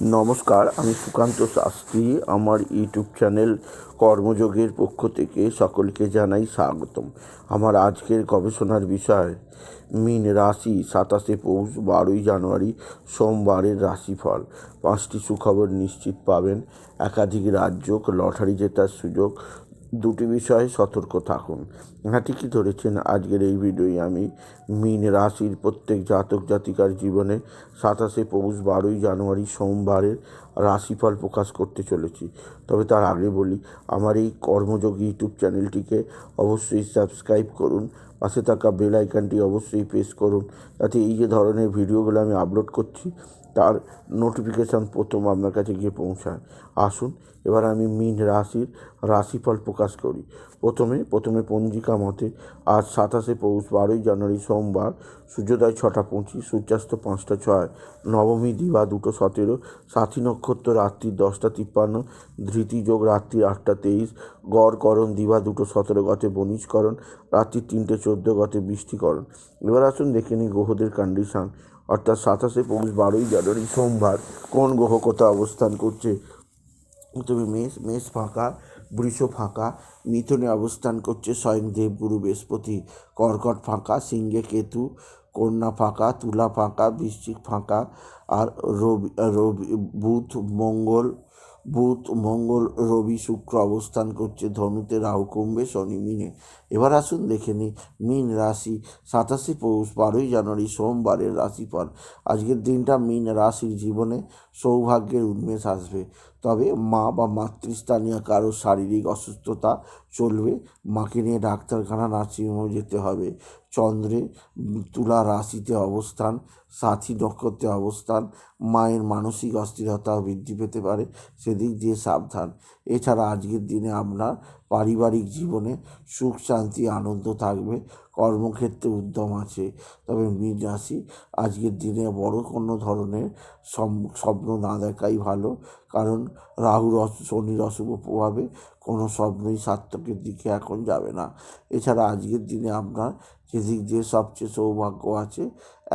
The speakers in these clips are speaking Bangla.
নমস্কার, আমি সুকান্ত শাস্ত্রী। আমার ইউটিউব চ্যানেল কর্মযোগের পক্ষ থেকে সকলকে জানাই স্বাগতম। আমার আজকের গবেষণার বিষয়, মিন রাশি, সাতাশে পৌষ, বারোই জানুয়ারি, সোমবারের রাশিফল। পাঁচটি সুখবর নিশ্চিত পাবেন। একাধিক রাজ্য লটারি জেতার সুযোগ দুটি বিষয়ে সতর্ক থাকুন। হ্যাঁ ঠিকই ধরেছেন? আজকের এই ভিডিওয় আমি মিন রাশির প্রত্যেক জাতক জাতিকার জীবনে সাতাশে পৌষ বারোই জানুয়ারি সোমবারের রাশিফল প্রকাশ করতে চলেছি। তবে তার আগে বলি, আমার এই কর্মযোগ ইউটিউব চ্যানেলটিকে অবশ্যই সাবস্ক্রাইব করুন, পাশে থাকা বেল আইকনটি অবশ্যই প্রেস করুন, যাতে এই যে ধরনের ভিডিওগুলো আমি আপলোড করছি তার নোটিফিকেশান প্রথম আপনার কাছে গিয়ে পৌঁছায়। আসুন, এবার আমি মিন রাশির রাশিফল প্রকাশ করি। প্রথমে প্রথমে পঞ্জিকা মতে, আজ সাতাশে পৌষ, বারোই জানুয়ারি, সোমবার, সূর্যোদয় ছটা পঁচিশ, সূর্যাস্ত পাঁচটা ছয়, নবমী দিবা দুটো সতেরো, সাথী নক্ষত্র রাত্রি দশটা তিপ্পান্ন, ধৃতি যোগ রাত্রি আটটা তেইশ গড়করণ দিবা দুটো সতেরো গতে বনিজকরণ রাত্রি তিনটে চোদ্দ গতে বৃষ্টিকরণ। এবার আসুন দেখে নিই গ্রহদের কন্ডিশান অর্থাৎ সাতাশে পৌষ বারোই জানুয়ারি সোমবার কোন গ্রহ কোথায় অবস্থান করছে? তুমি মেষ মেষ ফাঁকা, বৃষ ফাঁকা, মিথুনে অবস্থান করছে স্বয়ং দেবগুরু বৃহস্পতি, কর্কট ফাঁকা, সিংহে কেতু, কন্যা ফাঁকা, তুলা ফাঁকা, বৃশ্চিক ফাঁকা, আর রবি রবি, বুধ, মঙ্গল বুধ, মঙ্গল, রবি, শুক্র অবস্থান করছে ধনুতে, রাহু, কুম্ভে, শনি, মিনে। এবার আসুন দেখে নিই। মিন রাশি, সাতাশে পৌষ, বারোই জানুয়ারি, সোমবারের রাশিফল। আজকের দিনটা মিন রাশির জীবনে সৌভাগ্যের উন্মেষ আসবে। তবে মা বা মাতৃস্থানীয় কারও শারীরিক অসুস্থতা চলবে। মাকে নিয়ে ডাক্তারখানা নার্সিংহোমে যেতে হবে। চন্দ্রে তুলা রাশিতে অবস্থান, সাথী নক্ষত্রে অবস্থান, মায়ের মানসিক অস্থিরতা বৃদ্ধি পেতে পারে। সেদিক দিয়ে সাবধান। এছাড়া আজকের দিনে আপনার পারিবারিক জীবনে সুখ, শান্তি, আনন্দ থাকবে, কর্মক্ষেত্রে উদ্যম আছে। তবে মীন রাশি আজকের দিনে বড় কোনো ধরনের স্বপ্ন না দেখাই ভালো। কারণ রাহুর শনির অশুভ প্রভাবে কোনো স্বপ্নই সার্থকের দিকে এখন যাবে না। এছাড়া আজকের দিনে আপনার যেদিক দিয়ে সবচেয়ে সৌভাগ্য আছে,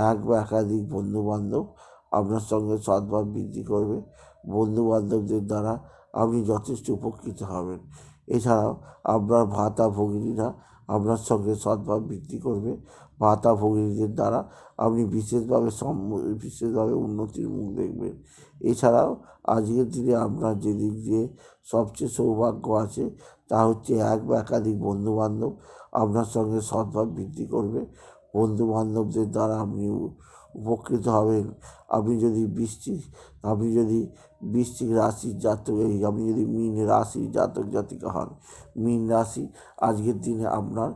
এক বা একাধিক বন্ধুবান্ধব আপনার সঙ্গে সদ্ভাব বৃদ্ধি করবে। বন্ধুবান্ধবদের দ্বারা আপনি যথেষ্ট উপকৃত হবেন। এছাড়াও আপনার ভাতা ভগিনীরা আপনার সঙ্গে সদ্ভাব বৃদ্ধি করবে। ভাতা ভগিনীদের দ্বারা আপনি বিশেষভাবে সম বিশেষভাবে উন্নতির মুখ দেখবেন। এছাড়াও আজকের দিনে আপনার যে দিক দিয়ে সবচেয়ে সৌভাগ্য আছে, তা হচ্ছে এক বা একাধিক বন্ধুবান্ধব আপনার সঙ্গে সদ্ভাব বৃদ্ধি করবে। বন্ধুবান্ধবদের দ্বারা আপনি উপকৃত হবেন। আপনি যদি বৃষ্টিক আপনি যদি বৃশ্চিক রাশির জাতক আপনি যদি মীন রাশির জাতক, জাতিকা হন, মীন রাশি, আজকের দিনে আপনার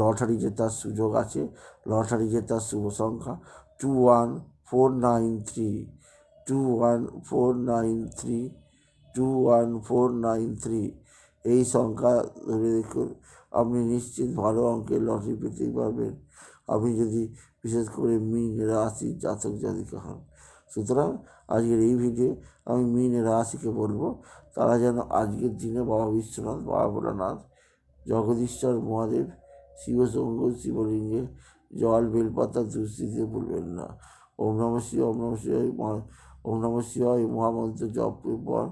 লটারি জেতার সুযোগ আছে। লটারি জেতার শুভ সংখ্যা two one four nine three two one four nine three two one four nine three এই সংখ্যা ধরে দেখুন আপনি নিশ্চিত ভালো অঙ্কের লটারি পেতে পারবেন। আপনি যদি বিশেষ করে মীন রাশি জাতক জাতিকা হন, সুতরাং আজকের এই ভিডিও আমি মীন রাশিকে বলব, তারা যেন আজকের দিনে বাবা বিশ্বনাথ, বাবা ভোলানাথ, জগদীশ্বর মহাদেব শিবশঙ্গ শিবলিঙ্গে, জল বেলপাতা দুস্থিতে ভুলবেন না। ওম নম শিব ওম নম শিবায় ওম নম শিবায় মহামন্ত্র জপের পর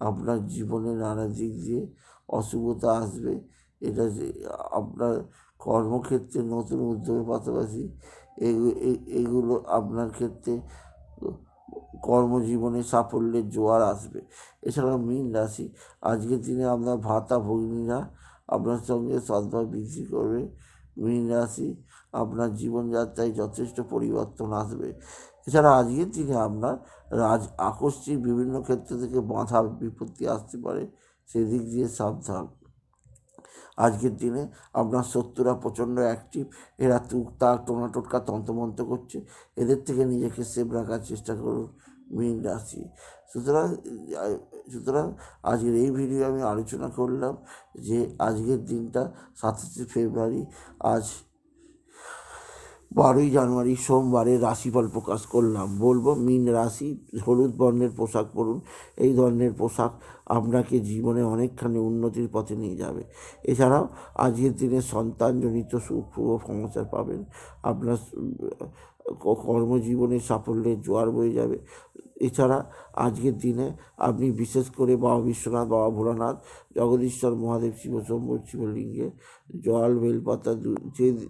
আপনার জীবনে নানা দিক দিয়ে অশুভতা আসবে। এটা যে আপনার কর্মক্ষেত্রে নতুন উদ্যোগের পাশাপাশি এগুলো আপনার ক্ষেত্রে কর্মজীবনে সাফল্যের জোয়ার আসবে। এছাড়াও মীন রাশি, আজকের দিনে আপনার ভাতা ভগিনীরা আপনার সঙ্গে সদ্ভাব বৃদ্ধি করবে। মীন রাশি, আপনার জীবনযাত্রায় যথেষ্ট পরিবর্তন আসবে। এছাড়া আজকের দিনে আপনার রাজ আকস্মিক বিভিন্ন ক্ষেত্র থেকে বাধা বিপত্তি আসতে পারে, সেদিক দিয়ে সাবধান। আজকের দিনে আপনার শত্রুরা প্রচণ্ড অ্যাক্টিভ এরা তাক টোনা টোটকা তন্তমন্ত করছে, এদের থেকে নিজেকে সেভ রাখার চেষ্টা করুন মীন রাশি। সুতরাং সুতরাং আজকের এই ভিডিও আমি আলোচনা করলাম যে আজকের দিনটা সাতাশে ফেব্রুয়ারি, আজ বারোই জানুয়ারি সোমবারে রাশিফল প্রকাশ করলাম। বলব মিন রাশি, হলুদ বর্ণের পোশাক পরুন। এই ধরনের পোশাক আপনাকে জীবনে অনেকখানি উন্নতির পথে নিয়ে যাবে। এছাড়াও আজকের দিনে সন্তানজনিত সুখ সমাচার পাবেন। আপনার কর্মজীবনে সাফল্যের জোয়ার বয়ে যাবে। এছাড়া আজকের দিনে আপনি বিশেষ করে বাবা বিশ্বনাথ, বাবা ভোলানাথ, জগদীশ্বর, মহাদেব, শিব, শম্ভু, শিবলিঙ্গে জল, বেলপাতা যে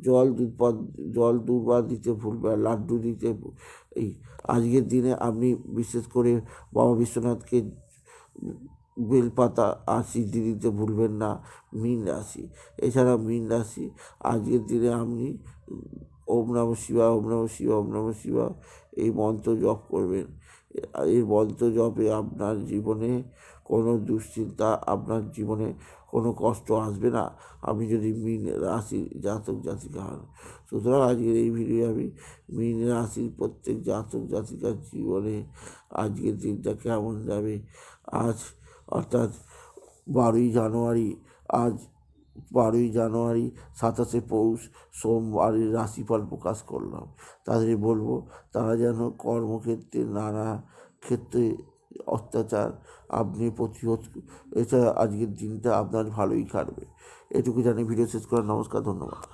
জল দুধ পা- জল দুবার দিতে ভুলবে আর লাড্ডু দিতে এই আজকের দিনে আপনি বিশেষ করে বাবা বিশ্বনাথকে বেলপাতা সিদ্ধি দিতে ভুলবেন না, মীন রাশি। এছাড়া মীন রাশি, আজকের দিনে আপনি ওম নম শিবা ওম নম শিবা ওম নম শিবা এই মন্ত্র জপ করবেন। এই মন্ত্র জপে আপনার জীবনে কোনো দুশ্চিন্তা, আপনার জীবনে কোনো কষ্ট আসবে না। আপনি যদি মীন রাশি জাতক জাতিকা হন। সুতরাং আজকের এই ভিডিও আমি মীন রাশির প্রত্যেক জাতক জাতিকার জীবনে আজকের দিনটা কেমন যাবে? আজ অর্থাৎ বারোই জানুয়ারি, আজ বারোই জানুয়ারি, সাতাশে পৌষ, সোমবারের রাশিফল প্রকাশ করলাম। তাদের বলব, তারা যেন কর্মক্ষেত্রে নানা ক্ষেত্রে অত্যাচার আপনি প্রতিহত এছাড়া আজকের দিনটা আপনার ভালোই কাটবে। এটুকু জানি ভিডিও শেষ করার নমস্কার, ধন্যবাদ।